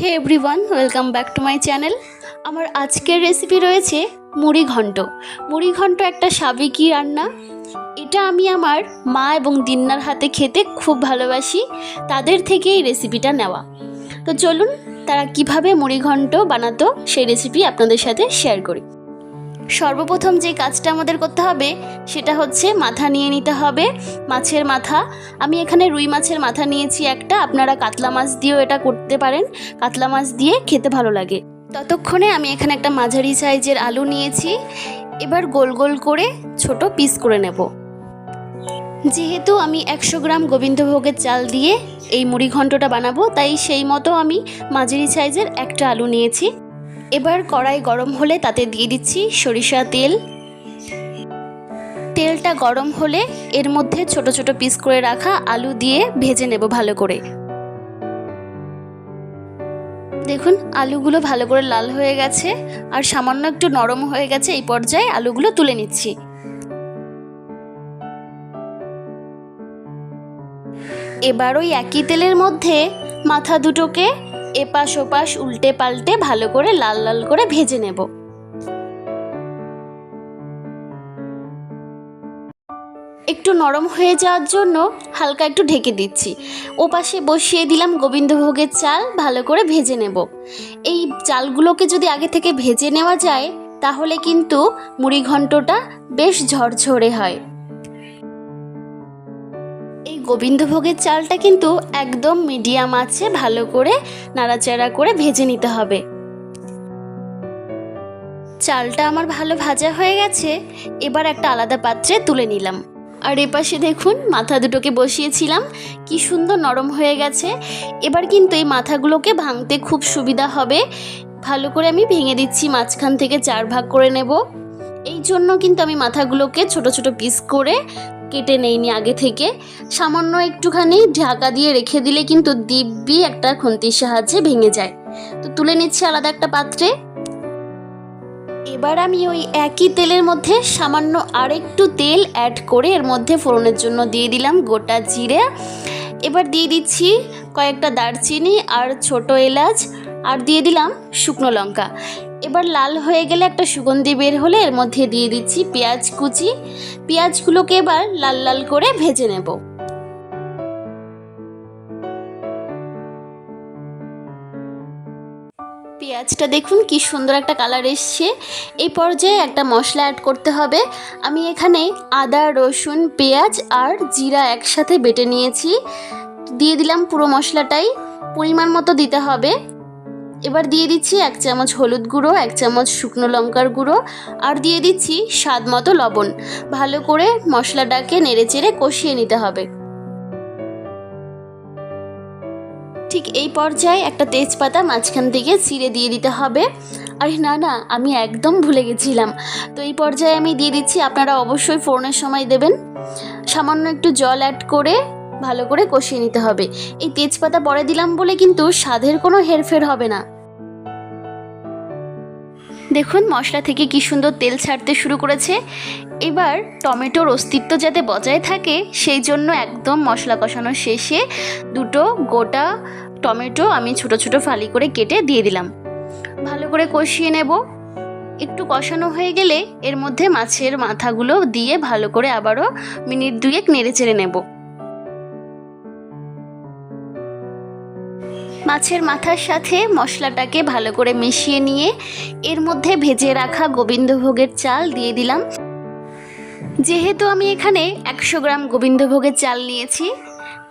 Hey everyone welcome back to my channel আমার আজকের recipe রয়েছে মুড়ি ঘণ্ট মুড়ি ঘণ্ট একটা সাবেকি রান্না। এটা আমি আমার মা এবং দিন্নার হাতে খেতে খুব ভালোবাসি। তাদের থেকে এই রেসিপিটা নেওয়া। তো চলুন, তারা কীভাবে মুড়ি ঘণ্ট বানাতো সেই রেসিপি আপনাদের সাথে শেয়ার করি। সর্বপ্রথম যে কাজটা আমাদের করতে হবে, সেটা হচ্ছে মাথা নিয়ে নিতে হবে, মাছের মাথা। আমি এখানে রুই মাছের মাথা নিয়েছি একটা, আপনারা কাতলা মাছ দিয়েও এটা করতে পারেন। কাতলা মাছ দিয়ে খেতে ভালো লাগে। ততক্ষণে আমি এখানে একটা মাঝারি সাইজের আলু নিয়েছি। এবার গোল গোল করে ছোট পিস করে নেব। যেহেতু আমি একশো গ্রাম গোবিন্দভোগের চাল দিয়ে এই মুড়ি ঘন্টটা বানাবো, তাই সেই মতো আমি মাঝারি সাইজের একটা আলু নিয়েছি। এবার কড়াই গরম হলে তাতে দিয়ে দিচ্ছি সরিষা তেল। তেলটা গরম হলে এর মধ্যে ছোট ছোট পিস করে রাখা আলু দিয়ে ভেজে নেব ভালো করে। দেখুন, আলুগুলো ভালো করে লাল হয়ে গেছে আর সামান্য একটু নরম হয়ে গেছে এই পর্যায়ে আলুগুলো তুলে নিচ্ছি। এবার ওই একই তেলের মধ্যে মাথা দুটোকে এপাশ ওপাশ উল্টে পাল্টে ভালো করে লাল লাল করে ভেজে নেব। একটু নরম হয়ে যাওয়ার জন্য হালকা একটু ঢেকে দিচ্ছি। ওপাশে বসিয়ে দিলাম গোবিন্দভোগের চাল, ভালো করে ভেজে নেব। এই চালগুলোকে যদি আগে থেকে ভেজে নেওয়া যায়, তাহলে কিন্তু মুড়ি ঘন্টটা বেশ ঝরঝরে হয়। এই গোবিন্দভোগের চালটা কিন্তু একদম মিডিয়াম আছে, ভালো করে নাড়াচাড়া করে ভেজে নিতে হবে। চালটা আমার ভালো ভাজা হয়ে গেছে, এবার একটা আলাদা পাত্রে তুলে নিলাম। আর এপাশে দেখুন, মাথা দুটোকে বসিয়েছিলাম, কি সুন্দর নরম হয়ে গেছে। এবার কিন্তু এই মাথাগুলোকে ভাঙতে খুব সুবিধা হবে। ভালো করে আমি ভেঙে দিচ্ছি, মাঝখান থেকে চার ভাগ করে নেব। এই জন্য কিন্তু আমি মাথাগুলোকে ছোট ছোট পিস করে কেটে নেইনি আগে থেকে। সামান্য একটুখানি ঢাকা দিয়ে রেখে দিলে কিন্তু দিব্যি একটা খুন্তির সাহায্যে ভেঙে যায়। তো তুলে নিচ্ছি আলাদা একটা পাত্রে। এবার আমি ওই একই তেলের মধ্যে সামান্য আরেকটু তেল অ্যাড করে এর মধ্যে ফোড়নের জন্য দিয়ে দিলাম গোটা জিরে। এবার দিয়ে দিচ্ছি কয়েকটা দারচিনি আর ছোট এলাচ। আর দিয়ে দিলাম শুকনো লঙ্কা। এবার লাল হয়ে গেলে একটা সুগন্ধি বের হলে এর মধ্যে দিয়ে দিচ্ছি পেঁয়াজ কুচি। পেঁয়াজগুলোকে এবার লাল লাল করে ভেজে নেব। পেঁয়াজটা দেখুন কি সুন্দর একটা কালার এসছে। এই পর্যায়ে একটা মশলা অ্যাড করতে হবে। আমি এখানে আদা, রসুন, পেঁয়াজ আর জিরা একসাথে বেটে নিয়েছি। দিয়ে দিলাম পুরো মশলাটাই। পরিমাণ মতো দিতে হবে। এবার দিয়ে দিচ্ছি এক চামচ হলুদ গুঁড়ো, এক চামচ শুকনো লঙ্কার গুঁড়ো আর দিয়ে দিচ্ছি স্বাদ মতো লবণ। ভালো করে মশলাটাকে নেড়ে চেড়ে কষিয়ে নিতে হবে। ঠিক এই পর্যায়ে একটা তেজপাতা মাঝখান থেকে ছিঁড়ে দিয়ে দিতে হবে। আর না না, আমি একদম ভুলে গেছিলাম। তো এই পর্যায়ে আমি দিয়ে দিচ্ছি, আপনারা অবশ্যই ফোড়নের সময় দেবেন। সামান্য একটু জল অ্যাড করে ভালো করে কষিয়ে নিতে হবে। এই তেজপাতা পরে দিলাম বলে কিন্তু স্বাদের কোনো হেরফের হবে না। দেখুন মশলা থেকে কি সুন্দর তেল ছাড়তে শুরু করেছে। এবার টমেটোর অস্তিত্ব যাতে বজায় থাকে, সেই জন্য একদম মশলা কষানোর শেষে দুটো গোটা টমেটো আমি ছোট ছোট ফালি করে কেটে দিয়ে দিলাম। ভালো করে কষিয়ে নেব। একটু কষানো হয়ে গেলে এর মধ্যে মাছের মাথাগুলো দিয়ে ভালো করে আবারও মিনিট দুয়েক নেড়ে চেড়ে নেব। মাছের মাথার সাথে মশলাটাকে ভালো করে মিশিয়ে নিয়ে এর মধ্যে ভেজে রাখা গোবিন্দভোগের চাল দিয়ে দিলাম। যেহেতু আমি এখানে একশো গ্রাম গোবিন্দভোগের চাল নিয়েছি,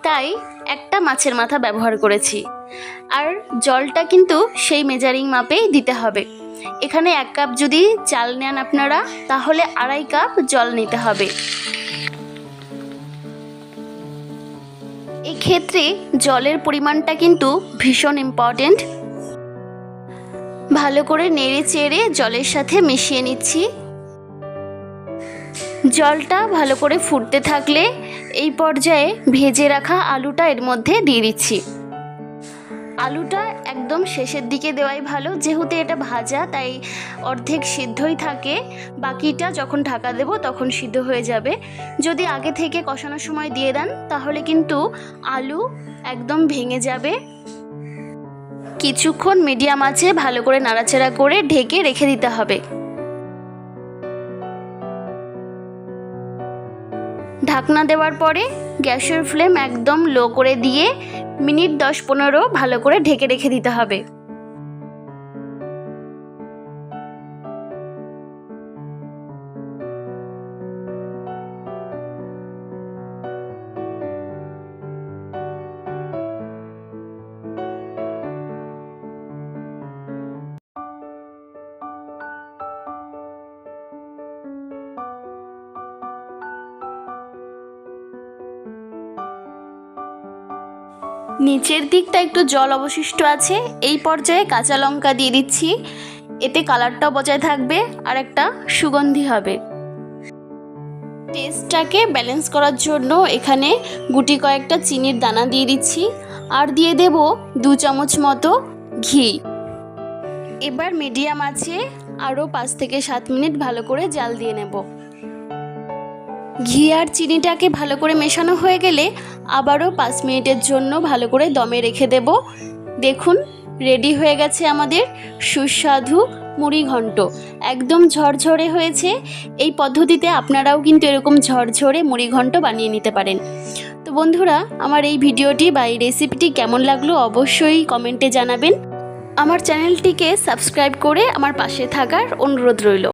তাই একটা মাছের মাথা ব্যবহার করেছি। আর জলটা কিন্তু সেই মেজারিং মাপেই দিতে হবে। এখানে এক কাপ যদি চাল নেন আপনারা, তাহলে আড়াই কাপ জল নিতে হবে। এক্ষেত্রে জলের পরিমাণটা কিন্তু ভীষণ ইম্পর্টেন্ট ভালো করে নেড়ে চেড়ে জলের সাথে মিশিয়ে নিচ্ছি। জলটা ভালো করে ফুটতে থাকলে এই পর্যায়ে ভেজে রাখা আলুটা এর মধ্যে দিয়ে দিচ্ছি। আলুটা একদম শেষের দিকে দেওয়াই ভালো। যেহেতু এটা ভাজা, তাই অর্ধেক সিদ্ধই থাকে। বাকিটা যখন ঢাকা দেব, তখন সিদ্ধ হয়ে যাবে। যদি আগে থেকে কষানোর সময় দিয়ে দেন, তাহলে কিন্তু আলু একদম ভেঙে যাবে। কিছুক্ষণ মিডিয়াম আছে ভালো করে নাড়াচাড়া করে ঢেকে রেখে দিতে হবে। ঢাকনা দেওয়ার পরে গ্যাসের ফ্লেম একদম লো করে দিয়ে মিনিট দশ পনেরো ভালো করে ঢেকে রেখে দিতে হবে। নিচের দিকটা একটু জল অবশিষ্ট আছে, এই পর্যায়ে কাঁচা লঙ্কা দিয়ে দিচ্ছি। এতে কালারটাও বজায় থাকবে আর একটা সুগন্ধি হবে। টেস্টটাকে ব্যালেন্স করার জন্য এখানে গুটি কয়েকটা চিনির দানা দিয়ে দিচ্ছি আর দিয়ে দেব দু চামচ মতো ঘি। এবার মিডিয়াম আছে আরও পাঁচ থেকে সাত মিনিট ভালো করে জাল দিয়ে নেব। ঘি আর চিনিটাকে ভালো করে মেশানো হয়ে গেলে আবারও পাঁচ মিনিটের জন্য ভালো করে দমে রেখে দেব। দেখুন রেডি হয়ে গেছে আমাদের সুস্বাদু মুড়ি ঘন্ট। একদম ঝরঝরে হয়েছে। এই পদ্ধতিতে আপনারাও কিন্তু এরকম ঝরঝরে মুড়ি ঘন্ট বানিয়ে নিতে পারেন। তো বন্ধুরা, আমার এই ভিডিওটি বা এই রেসিপিটি কেমন লাগল অবশ্যই কমেন্টে জানাবেন। আমার চ্যানেলটিকে সাবস্ক্রাইব করে আমার পাশে থাকার অনুরোধ রইল।